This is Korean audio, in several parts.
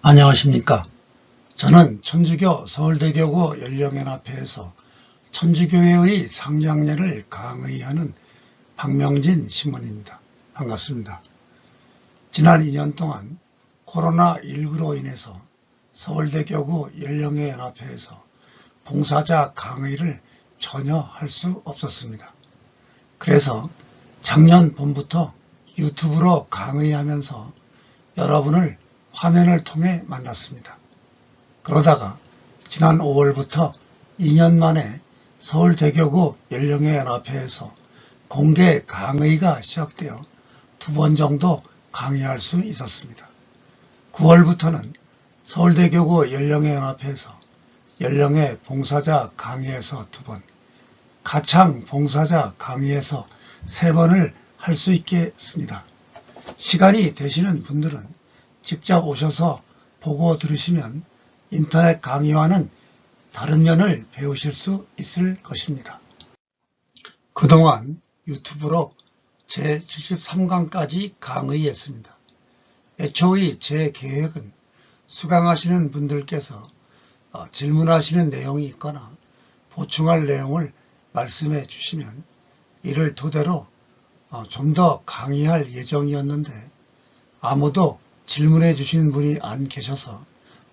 안녕하십니까. 저는 천주교 서울대교구 연령연합회에서 천주교회의 상장례를 강의하는 박명진 신문입니다. 반갑습니다. 지난 2년 동안 코로나19로 인해서 서울대교구 연령회연합회에서 봉사자 강의를 전혀 할 수 없었습니다. 그래서 작년 봄부터 유튜브로 강의하면서 여러분을 화면을 통해 만났습니다. 그러다가 지난 5월부터 2년 만에 서울대교구 연령회연합회에서 공개 강의가 시작되어 두 번 정도 강의할 수 있었습니다. 9월부터는 서울대교구 연령회연합회에서 연령회 봉사자 강의에서 두 번, 가창 봉사자 강의에서 세 번을 할 수 있겠습니다. 시간이 되시는 분들은 직접 오셔서 보고 들으시면 인터넷 강의와는 다른 면을 배우실 수 있을 것입니다. 그동안 유튜브로 제73강까지 강의했습니다. 애초의 제 계획은 수강하시는 분들께서 어, 질문하시는 내용이 있거나 보충할 내용을 말씀해 주시면 이를 토대로 어, 좀더 강의할 예정이었는데 아무도 질문해 주신 분이 안 계셔서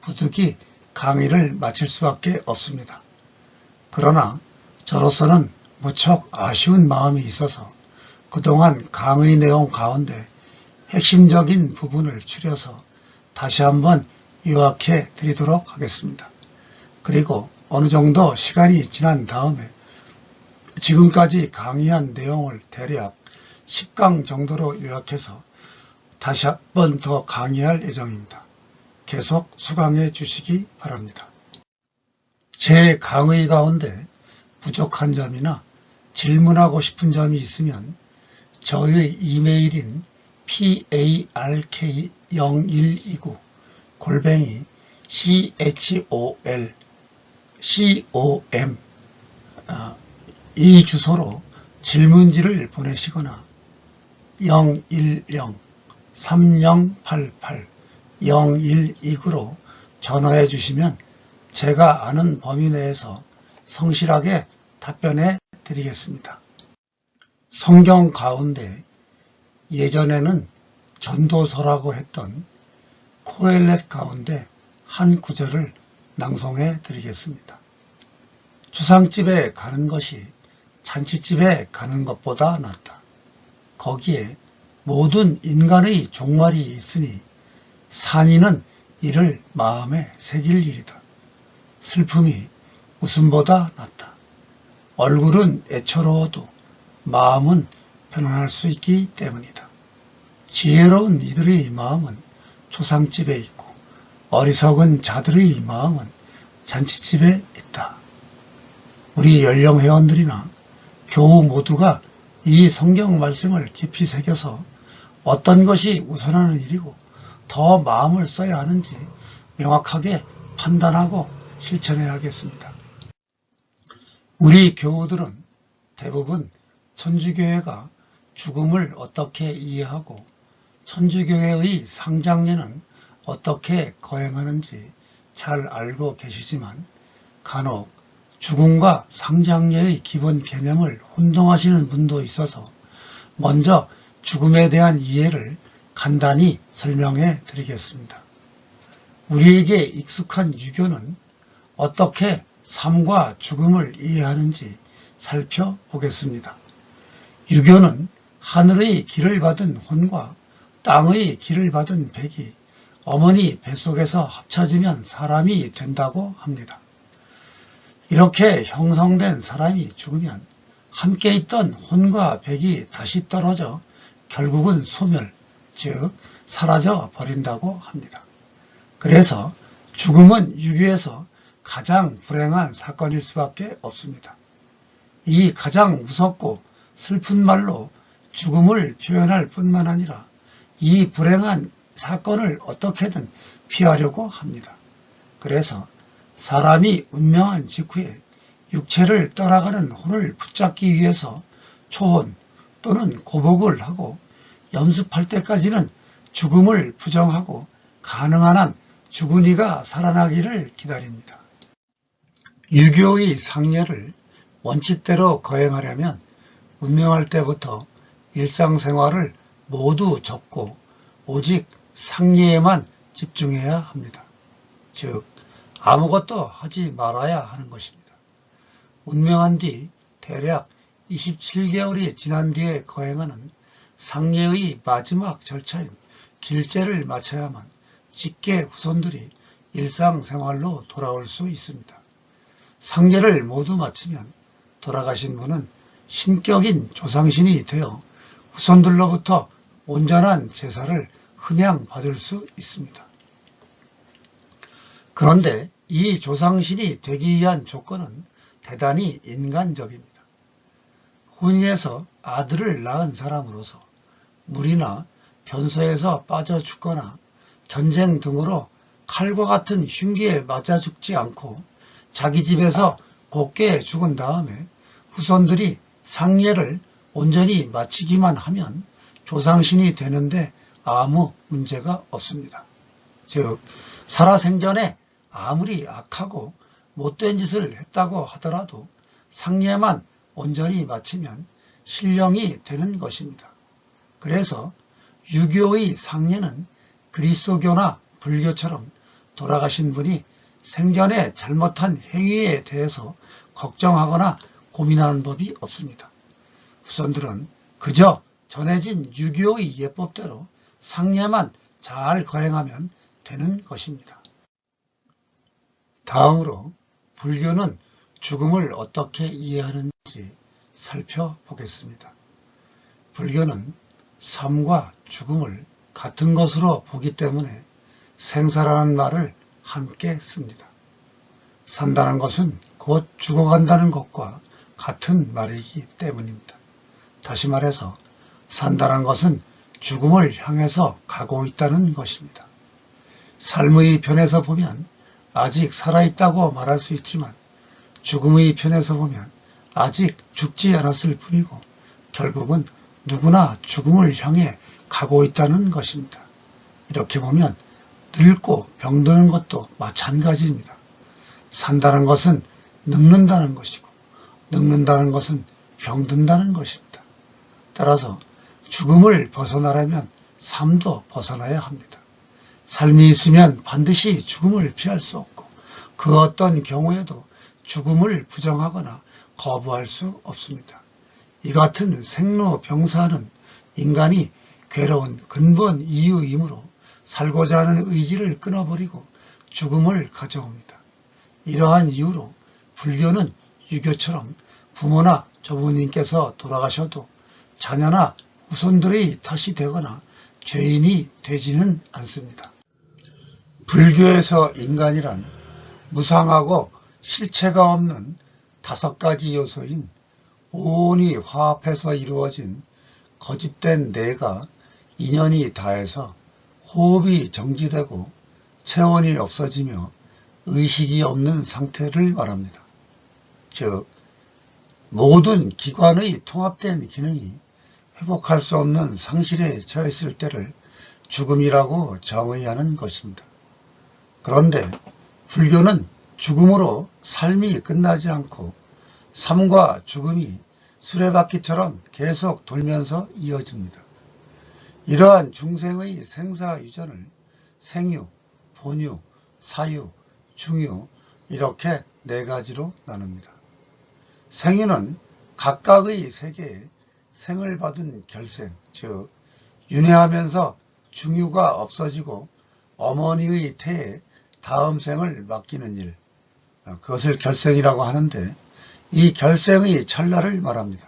부득이 강의를 마칠 수밖에 없습니다. 그러나 저로서는 무척 아쉬운 마음이 있어서 그동안 강의 내용 가운데 핵심적인 부분을 추려서 다시 한번 요약해 드리도록 하겠습니다. 그리고 어느 정도 시간이 지난 다음에 지금까지 강의한 내용을 대략 10강 정도로 요약해서 다시 한 번 더 강의할 예정입니다. 계속 수강해 주시기 바랍니다. 제 강의 가운데 부족한 점이나 질문하고 싶은 점이 있으면 저의 이메일인 park0129 골뱅이 chol com 아, 이 주소로 질문지를 보내시거나 010-3088-0129로 전화해 주시면 제가 아는 범위 내에서 성실하게 답변해 드리겠습니다. 성경 가운데 예전에는 전도서라고 했던 코엘렛 가운데 한 구절을 낭송해 드리겠습니다. 주상집에 가는 것이 잔치집에 가는 것보다 낫다. 거기에 모든 인간의 종말이 있으니 산이는 이를 마음에 새길 일이다. 슬픔이 웃음보다 낫다. 얼굴은 애처로워도 마음은 편안할 수 있기 때문이다. 지혜로운 이들의 마음은 조상집에 있고 어리석은 자들의 마음은 잔치집에 있다. 우리 연령 회원들이나 교우 모두가 이 성경 말씀을 깊이 새겨서 어떤 것이 우선하는 일이고 더 마음을 써야 하는지 명확하게 판단하고 실천해야겠습니다. 우리 교우들은 대부분 천주교회가 죽음을 어떻게 이해하고 천주교회의 상장례는 어떻게 거행하는지 잘 알고 계시지만 간혹 죽음과 상장례의 기본 개념을 혼동하시는 분도 있어서 먼저 죽음에 대한 이해를 간단히 설명해 드리겠습니다. 우리에게 익숙한 유교는 어떻게 삶과 죽음을 이해하는지 살펴보겠습니다. 유교는 하늘의 길을 받은 혼과 땅의 길을 받은 백이 어머니 뱃속에서 합쳐지면 사람이 된다고 합니다. 이렇게 형성된 사람이 죽으면 함께 있던 혼과 백이 다시 떨어져 결국은 소멸, 즉 사라져 버린다고 합니다. 그래서 죽음은 유교에서 가장 불행한 사건일 수밖에 없습니다. 이 가장 무섭고 슬픈 말로 죽음을 표현할 뿐만 아니라 이 불행한 사건을 어떻게든 피하려고 합니다. 그래서 사람이 운명한 직후에 육체를 떠나가는 혼을 붙잡기 위해서 초혼 또는 고복을 하고 염습할 때까지는 죽음을 부정하고 가능한 한 죽은 이가 살아나기를 기다립니다. 유교의 상례를 원칙대로 거행하려면 운명할 때부터 일상생활을 모두 접고 오직 상례에만 집중해야 합니다. 즉 아무것도 하지 말아야 하는 것입니다. 운명한 뒤 대략 27개월이 지난 뒤에 거행하는 상례의 마지막 절차인 길제를 마쳐야만 직계 후손들이 일상생활로 돌아올 수 있습니다. 상례를 모두 마치면 돌아가신 분은 신격인 조상신이 되어 후손들로부터 온전한 제사를 흠양 받을 수 있습니다. 그런데 이 조상신이 되기 위한 조건은 대단히 인간적입니다. 혼인해서 아들을 낳은 사람으로서 물이나 변소에서 빠져 죽거나 전쟁 등으로 칼과 같은 흉기에 맞아 죽지 않고 자기 집에서 곱게 죽은 다음에 후손들이 상례를 온전히 마치기만 하면 조상신이 되는데 아무 문제가 없습니다. 즉 살아생전에 아무리 악하고 못된 짓을 했다고 하더라도 상례만 온전히 마치면 신령이 되는 것입니다. 그래서 유교의 상례는 그리스도교나 불교처럼 돌아가신 분이 생전에 잘못한 행위에 대해서 걱정하거나 고민하는 법이 없습니다. 후손들은 그저 전해진 유교의 예법대로 상례만 잘 거행하면 되는 것입니다. 다음으로 불교는 죽음을 어떻게 이해하는지 살펴보겠습니다. 불교는 삶과 죽음을 같은 것으로 보기 때문에 생사라는 말을 함께 씁니다. 산다는 것은 곧 죽어간다는 것과 같은 말이기 때문입니다. 다시 말해서 산다는 것은 죽음을 향해서 가고 있다는 것입니다. 삶의 편에서 보면 아직 살아있다고 말할 수 있지만 죽음의 편에서 보면 아직 죽지 않았을 뿐이고 결국은 누구나 죽음을 향해 가고 있다는 것입니다. 이렇게 보면 늙고 병드는 것도 마찬가지입니다. 산다는 것은 늙는다는 것이고 늙는다는 것은 병든다는 것입니다. 따라서 죽음을 벗어나려면 삶도 벗어나야 합니다. 삶이 있으면 반드시 죽음을 피할 수 없고 그 어떤 경우에도 죽음을 부정하거나 거부할 수 없습니다. 이 같은 생로병사는 인간이 괴로운 근본 이유이므로 살고자 하는 의지를 끊어버리고 죽음을 가져옵니다. 이러한 이유로 불교는 유교처럼 부모나 조부님께서 돌아가셔도 자녀나 후손들이 탓이 되거나 죄인이 되지는 않습니다. 불교에서 인간이란 무상하고 실체가 없는 다섯 가지 요소인 온이 화합해서 이루어진 거짓된 내가 인연이 다해서 호흡이 정지되고 체온이 없어지며 의식이 없는 상태를 말합니다. 즉 모든 기관의 통합된 기능이 회복할 수 없는 상실에 처했을 때를 죽음이라고 정의하는 것입니다. 그런데 불교는 죽음으로 삶이 끝나지 않고 삶과 죽음이 수레바퀴처럼 계속 돌면서 이어집니다. 이러한 중생의 생사 유전을 생유, 본유, 사유, 중유 이렇게 네 가지로 나눕니다. 생유는 각각의 세계에 생을 받은 결생, 즉 윤회하면서 중유가 없어지고 어머니의 태에 다음 생을 맡기는 일, 그것을 결생이라고 하는데 이 결생의 찰나를 말합니다.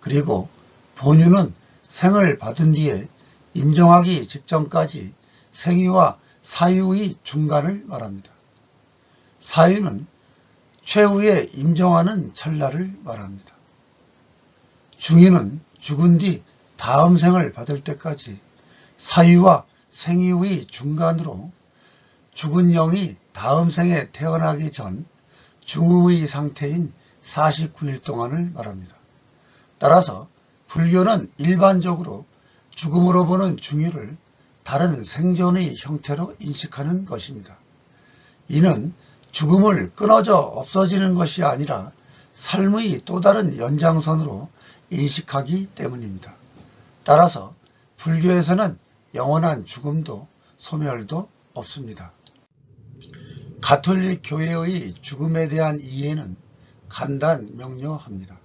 그리고 본유는 생을 받은 뒤에 임종하기 직전까지 생유와 사유의 중간을 말합니다. 사유는 최후에 임종하는 찰나를 말합니다. 중유는 죽은 뒤 다음 생을 받을 때까지 사유와 생유의 중간으로 죽은 영이 다음 생에 태어나기 전 중음의 상태인 49일 동안을 말합니다. 따라서 불교는 일반적으로 죽음으로 보는 중유를 다른 생존의 형태로 인식하는 것입니다. 이는 죽음을 끊어져 없어지는 것이 아니라 삶의 또 다른 연장선으로 인식하기 때문입니다. 따라서 불교에서는 영원한 죽음도 소멸도 없습니다. 가톨릭 교회의 죽음에 대한 이해는 간단 명료합니다.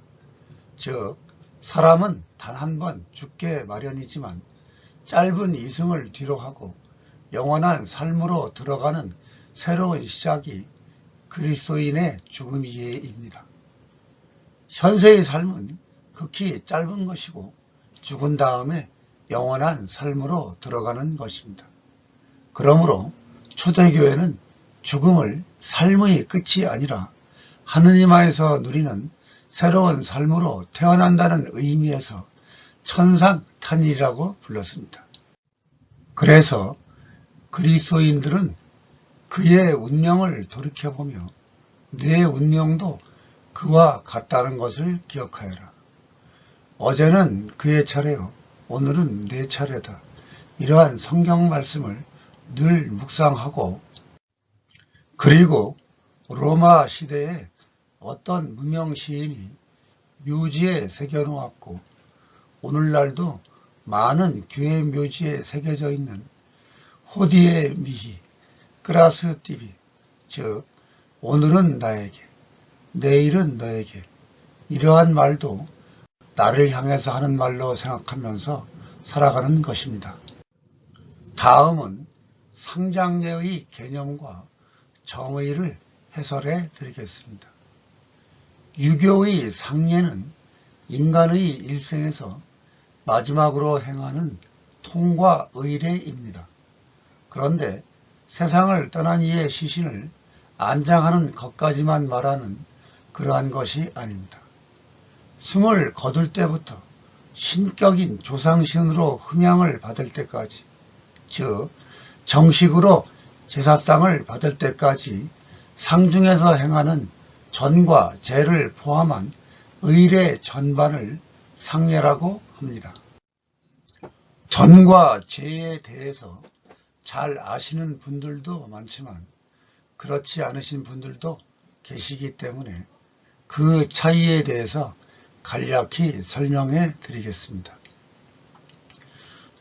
즉, 사람은 단 한 번 죽게 마련이지만 짧은 이승을 뒤로 하고 영원한 삶으로 들어가는 새로운 시작이 그리스도인의 죽음이에입니다. 현세의 삶은 극히 짧은 것이고 죽은 다음에 영원한 삶으로 들어가는 것입니다. 그러므로 초대교회는 죽음을 삶의 끝이 아니라 하느님 안에서 누리는 새로운 삶으로 태어난다는 의미에서 천상탄일이라고 불렀습니다. 그래서 그리스도인들은 그의 운명을 돌이켜보며 내 운명도 그와 같다는 것을 기억하여라. 어제는 그의 차례요, 오늘은 내 차례다. 이러한 성경 말씀을 늘 묵상하고 그리고 로마 시대에 어떤 무명 시인이 묘지에 새겨놓았고 오늘날도 많은 교회 묘지에 새겨져 있는 호디의 미희, 크라스 띠비, 즉 오늘은 나에게, 내일은 너에게 이러한 말도 나를 향해서 하는 말로 생각하면서 살아가는 것입니다. 다음은 상장례의 개념과 정의를 해설해 드리겠습니다. 유교의 상례는 인간의 일생에서 마지막으로 행하는 통과 의례입니다. 그런데 세상을 떠난 이의 시신을 안장하는 것까지만 말하는 그러한 것이 아닙니다. 숨을 거둘 때부터 신격인 조상신으로 흠양을 받을 때까지, 즉 정식으로 제사상을 받을 때까지 상중에서 행하는 전과 제를 포함한 의례 전반을 상례라고 합니다. 전과 제에 대해서 잘 아시는 분들도 많지만 그렇지 않으신 분들도 계시기 때문에 그 차이에 대해서 간략히 설명해 드리겠습니다.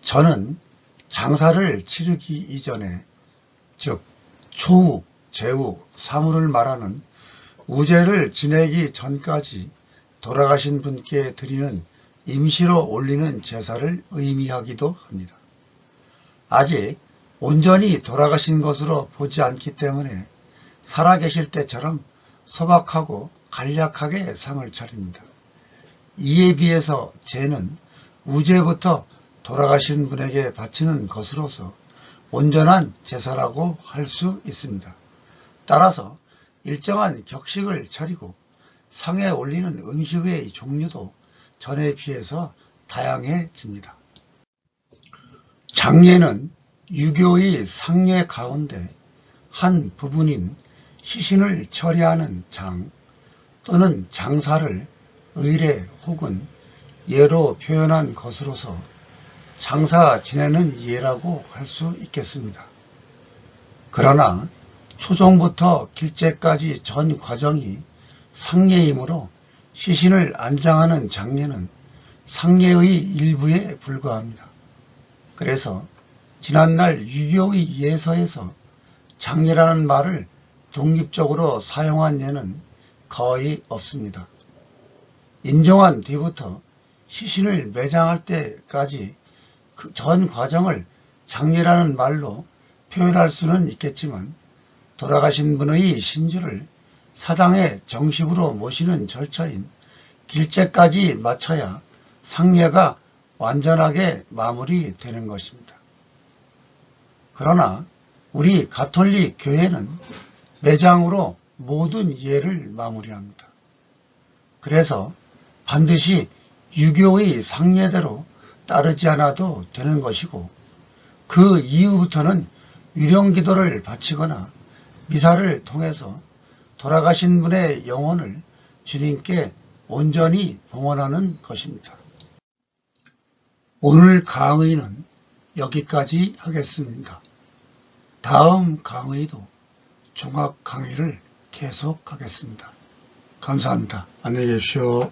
저는 장사를 치르기 이전에 즉 초우, 제우, 사물을 말하는 우제를 지내기 전까지 돌아가신 분께 드리는 임시로 올리는 제사를 의미하기도 합니다. 아직 온전히 돌아가신 것으로 보지 않기 때문에 살아계실 때처럼 소박하고 간략하게 상을 차립니다. 이에 비해서 제는 우제부터 돌아가신 분에게 바치는 것으로서 온전한 제사라고 할 수 있습니다. 따라서 일정한 격식을 차리고 상에 올리는 음식의 종류도 전에 비해서 다양해집니다. 장례는 유교의 상례 가운데 한 부분인 시신을 처리하는 장 또는 장사를 의례 혹은 예로 표현한 것으로서 장사 지내는 예라고 할 수 있겠습니다. 그러나 초종부터 길제까지 전 과정이 상례이므로 시신을 안장하는 장례는 상례의 일부에 불과합니다. 그래서 지난날 유교의 예서에서 장례라는 말을 독립적으로 사용한 예는 거의 없습니다. 임종한 뒤부터 시신을 매장할 때까지 그 전 과정을 장례라는 말로 표현할 수는 있겠지만 돌아가신 분의 신주를 사당에 정식으로 모시는 절차인 길제까지 마쳐야 상례가 완전하게 마무리되는 것입니다. 그러나 우리 가톨릭 교회는 매장으로 모든 예를 마무리합니다. 그래서 반드시 유교의 상례대로 따르지 않아도 되는 것이고 그 이후부터는 유령기도를 바치거나 미사를 통해서 돌아가신 분의 영혼을 주님께 온전히 봉헌하는 것입니다. 오늘 강의는 여기까지 하겠습니다. 다음 강의도 종합 강의를 계속하겠습니다. 감사합니다. 안녕히 계십시오.